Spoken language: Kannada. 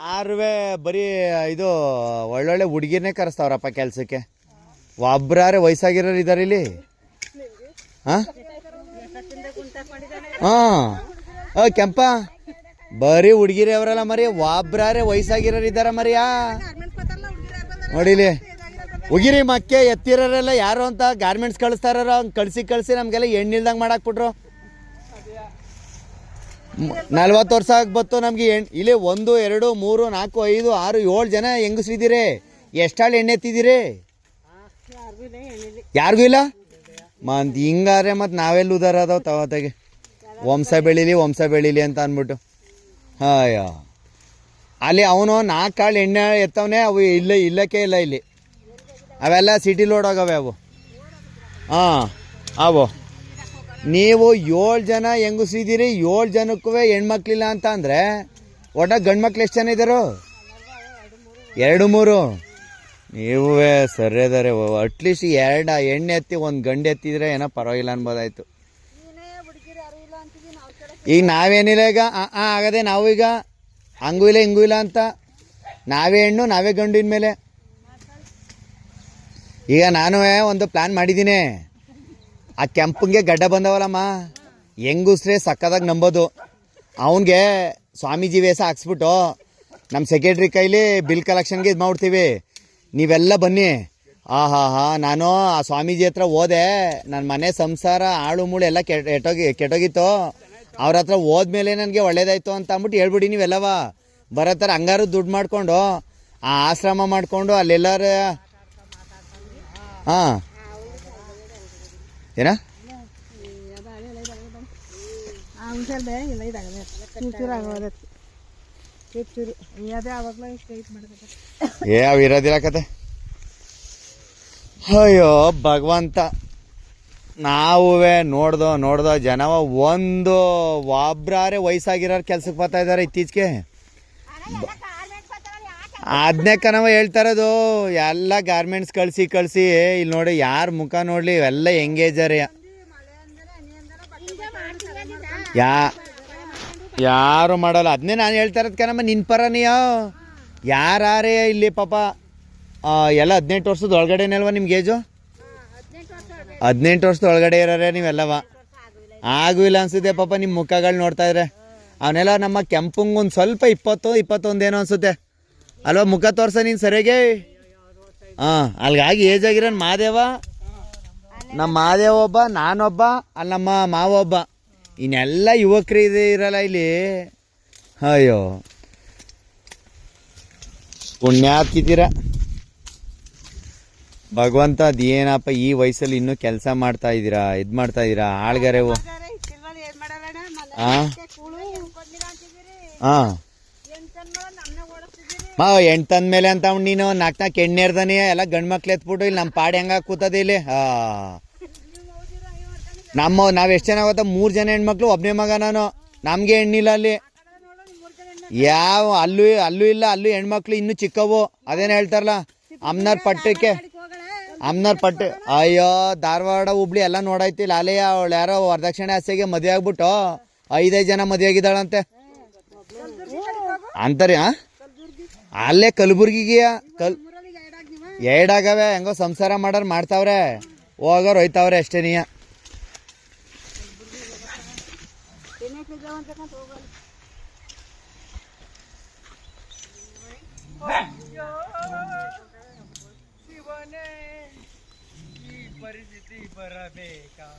ಆರುವೆ ಬರೀ ಇದು ಒಳ್ಳೊಳ್ಳೆ ಹುಡುಗಿನೇ ಕರೆಸ್ತಾವ್ರಪ್ಪ ಕೆಲಸಕ್ಕೆ. ಒಬ್ರಾರೆ ವಯಸ್ಸಾಗಿರೋರು ಇದಾರೆ ಇಲ್ಲಿ. ಹಾಂ? ಹಾಂ. ಕೆಂಪ. ಬರೀ ಹುಡುಗಿರಿ ಅವರಲ್ಲ ಮರಿ, ಒಬ್ರಾರೆ ವಯಸ್ಸಾಗಿರೋರು ಇದಾರ ಮರಿಯಾ ನೋಡಿಲಿ ಹುಗಿರಿ ಮಕ್ಕೆ ಎತ್ತಿರೋರೆಲ್ಲ ಯಾರು ಅಂತ ಗಾರ್ಮೆಂಟ್ಸ್ ಕಳಿಸ್ತಾರ ಕಳ್ಸಿ ಕಳಿಸಿ ನಮ್ಗೆಲ್ಲ ಎಣ್ಣಿಲ್ದಂಗೆ ಮಾಡಾಕ್ಬಿಟ್ರು. ನಲ್ವತ್ತು ವರ್ಷ ಬತ್ತು ನಮ್ಗೆ ಇಲ್ಲಿ ಒಂದು, ಎರಡು, ಮೂರು, ನಾಲ್ಕು, ಐದು, ಆರು, ಏಳು ಜನ ಹೆಂಗಸ್ರಿದ್ದೀರಿ? ಎಷ್ಟಾಳು ಎಣ್ಣೆ ಎತ್ತಿದ್ದೀರಿ ಯಾರಿಗೂ ಇಲ್ಲ? ಮಂತ್ ಹಿಂಗಾರೆ ಮತ್ತು ನಾವೆಲ್ಲ ಉದಾರ ಅದಾವ ತವತ್ತಾಗೆ ವಂಶ ಬೆಳೀಲಿ ವಂಶ ಬೆಳೀಲಿ ಅಂತ ಅಂದ್ಬಿಟ್ಟು ಅಯ್ಯೋ ಅಲ್ಲಿ ಅವನು ನಾಲ್ಕು ಕಾಳು ಎಣ್ಣೆ ಎತ್ತವನೆ, ಅವು ಇಲ್ಲ, ಇಲ್ಲಕ್ಕೆ ಇಲ್ಲ ಇಲ್ಲಿ. ಅವೆಲ್ಲ ಸಿಟಿ ಲೋಡ್ ಆಗವೆ ಅವು. ಹಾಂ, ಅವು. ನೀವು ಏಳು ಜನ ಹೆಂಗಸಿದ್ದೀರಿ ಏಳು ಜನಕ್ಕೂ ಹೆಣ್ಮಕ್ಳಿಲ್ಲ ಅಂತ ಅಂದರೆ ಒಟ್ಟ ಗಂಡು ಮಕ್ಳು ಎಷ್ಟು ಜನ ಇದ್ದಾರೋ ಎರಡು ಮೂರು. ನೀವು ಸರಿ ಅದಾರೆ ಅಟ್ಲೀಸ್ಟ್ ಎರಡು ಎಣ್ಣೆ ಎತ್ತಿ, ಒಂದು ಗಂಡು ಎತ್ತಿದ್ರೆ ಏನೋ ಪರವಾಗಿಲ್ಲ ಅನ್ಬೋದಾಯ್ತು. ಈಗ ನಾವೇನಿಲ್ಲ ಈಗ? ಹಾಂ ಆಗದೆ ನಾವು ಈಗ ಹಂಗೂ ಇಲ್ಲ, ಹಿಂಗೂ ಇಲ್ಲ ಅಂತ. ನಾವೇ ಹೆಣ್ಣು, ನಾವೇ ಗಂಡಿನ ಮೇಲೆ ಈಗ ನಾನು ಒಂದು ಪ್ಲ್ಯಾನ್ ಮಾಡಿದ್ದೀನಿ. ಆ ಕೆಂಪಂಗೆ ಗಡ್ಡ ಬಂದವಲ್ಲಮ್ಮ. ಹೆಂಗುಸ್ರೆ ಸಕ್ಕದಾಗ ನಂಬೋದು. ಅವನಿಗೆ ಸ್ವಾಮೀಜಿ ವೇಷ ಹಾಕ್ಸ್ಬಿಟ್ಟು ನಮ್ಮ ಸೆಕ್ರೆಟ್ರಿ ಕೈಲಿ ಬಿಲ್ ಕಲೆಕ್ಷನ್ಗೆ ಇದು ಮಾಡ್ತೀವಿ ನೀವೆಲ್ಲ ಬನ್ನಿ. ಆ ಹಾ ಹಾ ನಾನು ಆ ಸ್ವಾಮೀಜಿ ಹತ್ರ ಹೋದೆ. ನನ್ನ ಮನೆ ಸಂಸಾರ, ಆಳು ಮೂಳು ಎಲ್ಲ ಕೆಟ್, ಕೆಟ್ಟೋಗಿ, ಕೆಟ್ಟೋಗಿತ್ತು. ಅವ್ರ ಹತ್ರ ಹೋದ್ಮೇಲೆ ನನಗೆ ಒಳ್ಳೇದಾಯ್ತು ಅಂತ ಅಂದ್ಬಿಟ್ಟು ಹೇಳ್ಬಿಡಿ ನೀವೆಲ್ಲವ. ಬರೋ ಥರ ಹಂಗಾರು ದುಡ್ಡು ಮಾಡಿಕೊಂಡು, ಆ ಆಶ್ರಮ ಮಾಡಿಕೊಂಡು ಅಲ್ಲೆಲ್ಲರ ಹಾಂ. ಏನ? ಏ, ಅವು ಇರೋದಿಲ್ಲ ಕತೆ. ಅಯ್ಯೋ, ಭಗವಂತ. ನಾವುವೇ ನೋಡ್ದೋ ನೋಡ್ದೋ ಜನವ ಒಂದು ಒಬ್ರಾರೆ ವಯಸ್ಸಾಗಿರೋರು ಕೆಲ್ಸಕ್ಕೆ ಬರ್ತಾ ಇದ್ದಾರೆ ಇತ್ತೀಚೆಗೆ. ಅದನ್ನೇ ಹೇಳ್ತಾ ಇರೋದು, ಎಲ್ಲ ಗಾರ್ಮೆಂಟ್ಸ್ ಕಳಿಸಿ ಕಳಿಸಿ ಇಲ್ಲಿ ನೋಡಿ ಯಾರ ಮುಖ ನೋಡಲಿ, ಇವೆಲ್ಲ ಎಂಗೇಜರ್ ಯಾ, ಯಾರು ಮಾಡಲ್ಲ. ಅದನ್ನೇ ನಾನು ಹೇಳ್ತಾ ಇರೋದು ಕಣಮ್ಮ ನಿನ್ನ ಪರನೆಯೋ. ಯಾರೇ ಇಲ್ಲಿ ಪಾಪ ಎಲ್ಲ ಹದಿನೆಂಟು ವರ್ಷದ ಒಳಗಡೆನೇ ಅಲ್ವಾ ನಿಮ್ಗೆ ಏಜು? ಹದಿನೆಂಟು ವರ್ಷದ ಒಳಗಡೆ ಇರೋರೆ ನೀವೆಲ್ಲವ. ಆಗೂ ಇಲ್ಲ ಅನ್ಸುತ್ತೆ ಪಾಪ ನಿಮ್ಮ ಮುಖಗಳು ನೋಡ್ತಾ ಇದ್ರೆ. ಅವನ್ನೆಲ್ಲ ನಮ್ಮ ಕೆಂಪಂಗೆ ಒಂದು ಸ್ವಲ್ಪ ಇಪ್ಪತ್ತು, ಇಪ್ಪತ್ತೊಂದೇನೋ ಅನ್ಸುತ್ತೆ. ಅಲ್ವಾ ಮುಖ ತೋರ್ಸ ನೀನು ಸರಿಯಾಗಿ? ಹಾಂ ಅಲ್ಗಾಗಿ ಏಜ್ ಆಗಿರೋನು ಮಾದೇವ. ನಮ್ಮ ಮಾದೇವ ಒಬ್ಬ ನಾನೊಬ್ಬ ಅಲ್ಲಿ ನಮ್ಮ ಮಾವ ಒಬ್ಬ. ಇನ್ನೆಲ್ಲ ಯುವಕರು ಇದೆ ಇರಲ್ಲ ಇಲ್ಲಿ. ಅಯ್ಯೋ. ಪುಣ್ಯ ಹಾಕಿದ್ದೀರ ಭಗವಂತ ಅದೇನಪ್ಪ ಈ ವಯಸ್ಸಲ್ಲಿ ಇನ್ನೂ ಕೆಲಸ ಮಾಡ್ತಾ ಇದ್ದೀರಾ ಇದು ಮಾಡ್ತಾ ಇದ್ದೀರಾ ಆಳ್ಗಾರೆವು ಹಾಂ ಹಾಂ ಮಾವ ಎಂಟು ತಂದ್ಮೇಲೆ ಅಂತ ಅವ್ನು ನೀನು ನಾಲ್ಕು ನಾಲ್ಕು ಎಣ್ಣೆ ಇರ್ದಾನೆ ಎಲ್ಲ ಗಂಡು ಮಕ್ಳು ಎತ್ಬಿಟ್ಟು ಇಲ್ಲಿ ನಮ್ಮ ಪಾಡಿ ಹೆಂಗ ಕೂತದೆ ಇಲ್ಲಿ? ಹಾ. ನಮ್ಮ, ನಾವು ಎಷ್ಟು ಜನ ಗೊತ್ತಾ? ಮೂರು ಜನ ಹೆಣ್ಮಕ್ಳು ಒಬ್ಬನೇ ಮಗ ನಾನು. ನಮಗೆ ಹೆಣ್ಣಿಲ್ಲ ಅಲ್ಲಿ. ಯಾವ, ಅಲ್ಲೂ ಅಲ್ಲೂ ಇಲ್ಲ, ಅಲ್ಲೂ ಹೆಣ್ಮಕ್ಳು, ಇನ್ನೂ ಚಿಕ್ಕವು. ಅದೇನು ಹೇಳ್ತಾರಲ್ಲ? ಅಮ್ನಾರ್ ಪಟ್ಟಕ್ಕೆ. ಅಮ್ನರ್ ಪಟ್ಟ, ಅಯ್ಯೋ, ಧಾರವಾಡ ಹುಬ್ಳಿ ಎಲ್ಲ ನೋಡಾಯ್ತಿಲ್ಲ ಅಲ್ಲೇ ಅವಳು ಯಾರೋ ವರದಕ್ಷಿಣೆ ಆಸೆಗೆ ಮದುವೆ ಆಗ್ಬಿಟ್ಟು ಐದೈದು ಜನ ಮದುವೆ ಆಗಿದ್ದಾಳಂತೆ. ಅಂತಾರೆ, ಆ? ಅಲ್ಲೇ ಕಲಬುರ್ಗಿಗೆ ಕಲ್ ಎರಡಾಗವೆ ಹೆಂಗೋ ಸಂಸಾರ ಮಾಡೋರು ಮಾಡ್ತಾವ್ರೆ ಹೋಗೋರು ಹೋಯ್ತಾವ್ರೆ ಅಷ್ಟೇ ನೀಯ ಶಿವನೇ ಈ ಪರಿಸ್ಥಿತಿ ಬರಬೇಕಾ